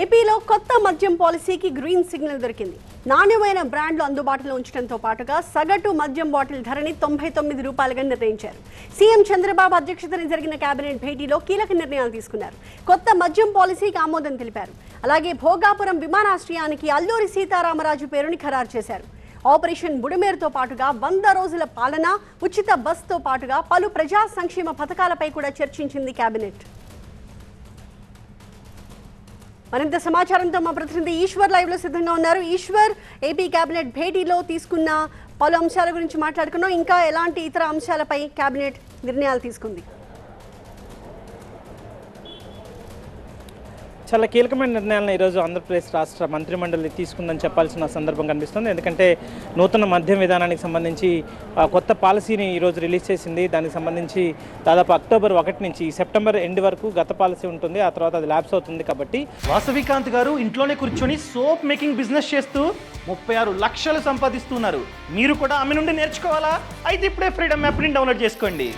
ఏపీలో కొత్త మద్యం పాలసీకి గ్రీన్ సిగ్నల్ దొరికింది. నాణ్యమైన బ్రాండ్లు అందుబాటులో ఉంచడంతో పాటుగా సగటు మద్యం బాటిల్ ధరని తొంభై తొమ్మిది రూపాయలుగా నిర్ణయించారు. సీఎం చంద్రబాబు అధ్యక్షతన జరిగిన కేబినెట్ భేటీలో కీలక నిర్ణయాలు తీసుకున్నారు. కొత్త మద్యం పాలసీకి ఆమోదం తెలిపారు. అలాగే భోగాపురం విమానాశ్రయానికి అల్లూరి సీతారామరాజు పేరుని ఖరారు చేశారు. ఆపరేషన్ బుడమేరుతో పాటుగా వంద రోజుల పాలన ఉచిత బస్తో పాటుగా పలు ప్రజా సంక్షేమ పథకాలపై కూడా చర్చించింది కేబినెట్. మరింత సమాచారంతో మా ప్రతినిధి ఈశ్వర్ లైవ్లో సిద్ధంగా ఉన్నారు. ఈశ్వర్ ఏపీ కేబినెట్ భేటీలో తీసుకున్న పలు అంశాల గురించి మాట్లాడుకున్నాం. ఇంకా ఎలాంటి ఇతర అంశాలపై కేబినెట్ నిర్ణయాలు తీసుకుంది? చాలా కీలకమైన నిర్ణయాలను ఈరోజు ఆంధ్రప్రదేశ్ రాష్ట్ర మంత్రిమండలి తీసుకుందని చెప్పాల్సిన సందర్భం కనిపిస్తుంది. ఎందుకంటే నూతన మద్యం విధానానికి సంబంధించి ఆ, కొత్త పాలసీని ఈరోజు రిలీజ్ చేసింది. దానికి సంబంధించి దాదాపు అక్టోబర్ ఒకటి నుంచి సెప్టెంబర్ ఎండ్ వరకు గత పాలసీ ఉంటుంది. ఆ తర్వాత అది ల్యాబ్స్ అవుతుంది కాబట్టి వాసవికాంత్ గారు ఇంట్లోనే కూర్చొని సోప్ మేకింగ్ బిజినెస్ చేస్తూ ముప్పై ఆరు లక్షలు సంపాదిస్తున్నారు. మీరు కూడా ఆమె నుండి నేర్చుకోవాలా? అయితే ఇప్పుడే ఫ్రీడమ్ యాప్ని డౌన్లోడ్ చేసుకోండి.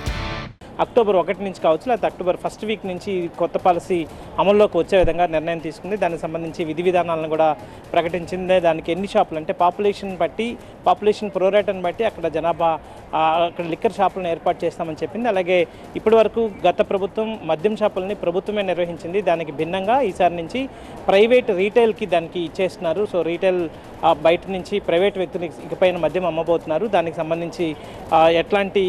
అక్టోబర్ ఒకటి నుంచి కావచ్చు లేకపోతే అక్టోబర్ ఫస్ట్ వీక్ నుంచి కొత్త పాలసీ అమల్లోకి వచ్చే విధంగా నిర్ణయం తీసుకుంది. దానికి సంబంధించి విధి విధానాలను కూడా ప్రకటించింది. దానికి ఎన్ని షాపులు అంటే పాపులేషన్ బట్టి పాపులేషన్ ప్రోరేటన్ బట్టి అక్కడ జనాభా అక్కడ లిక్కర్ షాపులను ఏర్పాటు చేస్తామని చెప్పింది. అలాగే ఇప్పటి వరకు గత ప్రభుత్వం మద్యం షాపులని ప్రభుత్వమే నిర్వహించింది. దానికి భిన్నంగా ఈసారి నుంచి ప్రైవేట్ రీటైల్కి దానికి ఇచ్చేస్తున్నారు. సో రీటైల్ బయట నుంచి ప్రైవేట్ వ్యక్తులకి ఇకపైన మద్యం అమ్మబోతున్నారు. దానికి సంబంధించి ఎట్లాంటి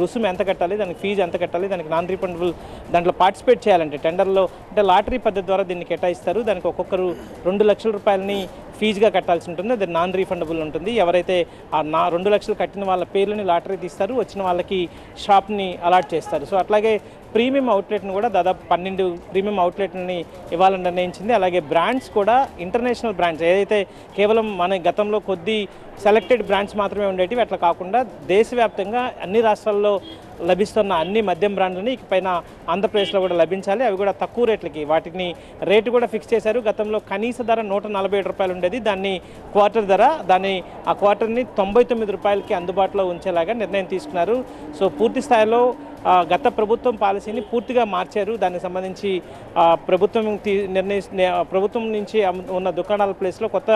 రుసుము ఎంత కట్టాలి దానికి ఫీజు ఎంత కట్టాలి దానికి నాన్ రీఫండబుల్ దాంట్లో పార్టిసిపేట్ చేయాలంటే టెండర్లో అంటే లాటరీ పద్ధతి ద్వారా దీన్ని కేటాయిస్తారు. దానికి ఒక్కొక్కరు రెండు లక్షల రూపాయలని ఫీజుగా కట్టాల్సి ఉంటుంది అది నాన్ రీఫండబుల్ ఉంటుంది. ఎవరైతే ఆ నా రెండు లక్షలు కట్టిన వాళ్ళ పేర్లని లాటరీ తీస్తారు వచ్చిన వాళ్ళకి షాప్ని అలాట్ చేస్తారు. సో అట్లాగే ప్రీమియం అవుట్లెట్ని కూడా దాదాపు పన్నెండు ప్రీమియం అవుట్లెట్ని ఇవ్వాలని నిర్ణయించింది. అలాగే బ్రాండ్స్ కూడా ఇంటర్నేషనల్ బ్రాండ్స్ ఏదైతే కేవలం మన గతంలో కొద్ది సెలెక్టెడ్ బ్రాండ్స్ మాత్రమే ఉండేటివి అట్లా కాకుండా దేశవ్యాప్తంగా అన్ని రాష్ట్రాల్లో లభిస్తున్న అన్ని మద్యం బ్రాండ్లని ఇకపైన ఆంధ్రప్రదేశ్లో కూడా లభించాలి. అవి కూడా తక్కువ రేట్లకి వాటిని రేటు కూడా ఫిక్స్ చేశారు. గతంలో కనీస ధర నూట నలభై ఏడు రూపాయలు ఉండేది. దాన్ని క్వార్టర్ ధర దాన్ని ఆ క్వార్టర్ని తొంభై తొమ్మిది రూపాయలకి అందుబాటులో ఉంచేలాగా నిర్ణయం తీసుకున్నారు. సో పూర్తి స్థాయిలో గత ప్రభుత్వం పాలసీని పూర్తిగా మార్చారు. దానికి సంబంధించి ప్రభుత్వం నిర్ణయి ప్రభుత్వం నుంచి ఉన్న దుకాణాల ప్లేస్లో కొత్త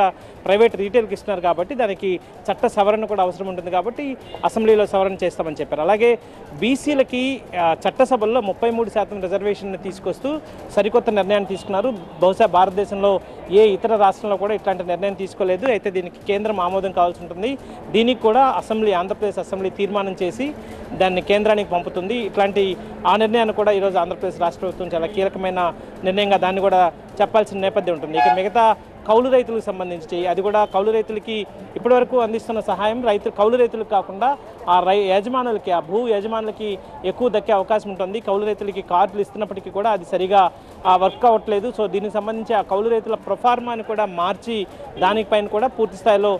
ప్రైవేట్ రీటైల్కి ఇస్తున్నారు కాబట్టి దానికి చట్ట సవరణ కూడా అవసరం ఉంటుంది కాబట్టి అసెంబ్లీలో సవరణ చేస్తామని చెప్పారు. అలాగే బీసీలకి చట్టసభల్లో ముప్పై మూడు శాతం రిజర్వేషన్ తీసుకొస్తూ సరికొత్త నిర్ణయాన్ని తీసుకున్నారు. బహుశా భారతదేశంలో ఏ ఇతర రాష్ట్రంలో కూడా ఇట్లాంటి నిర్ణయం తీసుకోలేదు. అయితే దీనికి కేంద్రం ఆమోదం కావాల్సి ఉంటుంది. దీనికి కూడా అసెంబ్లీ ఆంధ్రప్రదేశ్ అసెంబ్లీ తీర్మానం చేసి దాన్ని కేంద్రానికి పంపుతుంది. ఇట్లాంటి ఆ నిర్ణయాన్ని కూడా ఈరోజు ఆంధ్రప్రదేశ్ రాష్ట్ర ప్రభుత్వం చాలా కీలకమైన నిర్ణయంగా దాన్ని కూడా చెప్పాల్సిన నేపథ్యం ఉంటుంది. ఇక మిగతా కౌలు రైతులకు సంబంధించి అది కూడా కౌలు రైతులకి ఇప్పటివరకు అందిస్తున్న సహాయం రైతు కౌలు రైతులకు కాకుండా ఆ రై యజమానులకి ఆ భూ యజమానులకి ఎక్కువ దక్కే అవకాశం ఉంటుంది. కౌలు రైతులకి కార్డులు ఇస్తున్నప్పటికీ కూడా అది సరిగా ఆ వర్క్ అవ్వట్లేదు. సో దీనికి సంబంధించి ఆ కౌలు రైతుల ప్రొఫార్మాని కూడా మార్చి దానిపైన కూడా పూర్తి స్థాయిలో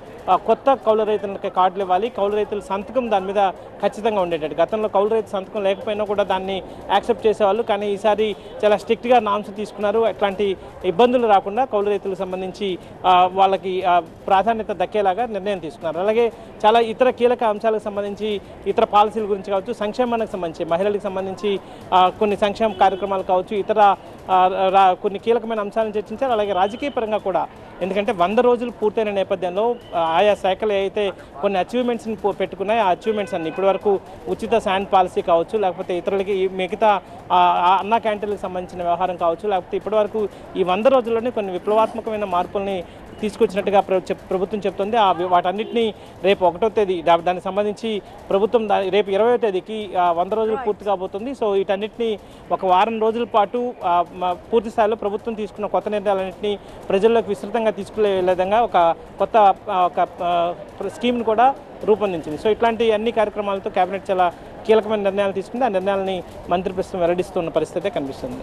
కొత్త కౌలు రైతులకి కార్డులు ఇవ్వాలి. కౌలు రైతుల సంతకం దాని మీద ఖచ్చితంగా ఉండేటట్టు. గతంలో కౌలు రైతు సంతకం లేకపోయినా కూడా దాన్ని యాక్సెప్ట్ చేసేవాళ్ళు. కానీ ఈసారి చాలా స్ట్రిక్ట్గా నామ్స్ తీసుకున్నారు. అట్లాంటి ఇబ్బందులు రాకుండా కౌలు రైతులకు సంబంధించి వాళ్ళకి ప్రాధాన్యత దక్కేలాగా నిర్ణయం తీసుకున్నారు. అలాగే చాలా ఇతర కీలక అంశాలకు సంబంధించి ఇతర పాలసీల గురించి కావచ్చు సంక్షేమానికి సంబంధించి మహిళలకు సంబంధించి కొన్ని సంక్షేమ కార్యక్రమాలు కావచ్చు ఇతర రా- కొన్ని కీలకమైన అంశాలను చర్చించారు. అలాగే రాజకీయ పరంగా కూడా ఎందుకంటే వంద రోజులు పూర్తయిన నేపథ్యంలో ఆయా శాఖలు అయితే కొన్ని అచీవ్మెంట్స్ని పెట్టుకున్నాయి ఆ అచీవ్మెంట్స్ అన్ని ఇప్పటివరకు ఉచిత శాండ్ పాలసీ కావచ్చు లేకపోతే ఇతరులకి మిగతా అన్న క్యాంటీన్లకు సంబంధించిన వ్యవహారం కావచ్చు లేకపోతే ఇప్పటివరకు ఈ వంద రోజుల్లోనే కొన్ని విప్లవాత్మకమైన మార్పుల్ని తీసుకొచ్చినట్టుగా ప్రభుత్వం చెప్తుంది. ఆ వాటన్నిటిని రేపు ఒకటో తేదీ దానికి సంబంధించి ప్రభుత్వం రేపు ఇరవై తేదీకి ఆ, వంద రోజులు పూర్తి కాబోతుంది. సో వీటన్నిటిని ఒక వారం రోజుల పాటు పూర్తి స్థాయిలో ప్రభుత్వం తీసుకున్న కొత్త నిర్ణయాలన్నింటినీ ప్రజల్లోకి విస్తృతంగా తీసుకునే విధంగా ఒక కొత్త ఒక స్కీమ్ని కూడా రూపొందించింది. సో ఇట్లాంటి అన్ని కార్యక్రమాలతో కేబినెట్ చాలా కీలకమైన నిర్ణయాలు తీసుకుంది. ఆ నిర్ణయాలని మంత్రి ప్రస్తుతం వెల్లడిస్తున్న పరిస్థితే కనిపిస్తుంది.